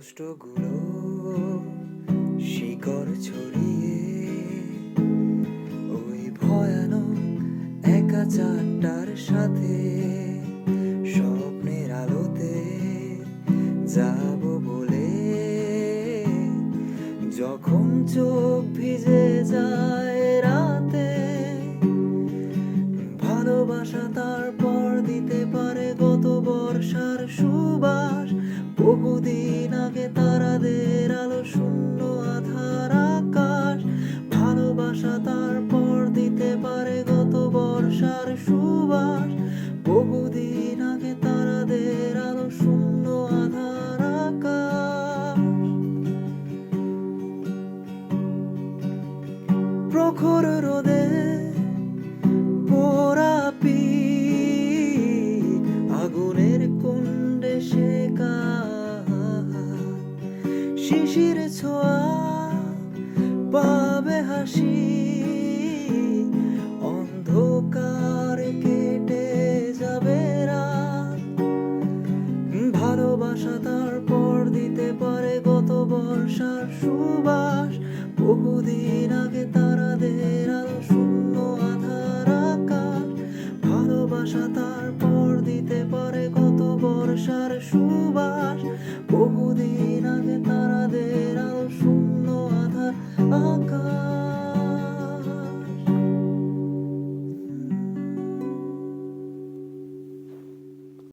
কষ্টগুলো শিকড় ছড়িয়ে, ওই ভয়ানক একা চারটার সাথে স্বপ্নের আলোতে যাব বলে, যখন চোখ ভিজে যায় রাতে, ভালোবাসা তারপর দিতে পারে গত বর্ষার সুবাস। সুবাস বহুদিন আগে তারাদের আলো শূন্য আধার আকাশ। প্রখর রোদে পোড়া পিঠ, আগুনের কুণ্ডে শেখা শিশির ছোঁয়া পাবে হাসি। বর্ষার সুবাস বহুদিন আগে তারাদের আলো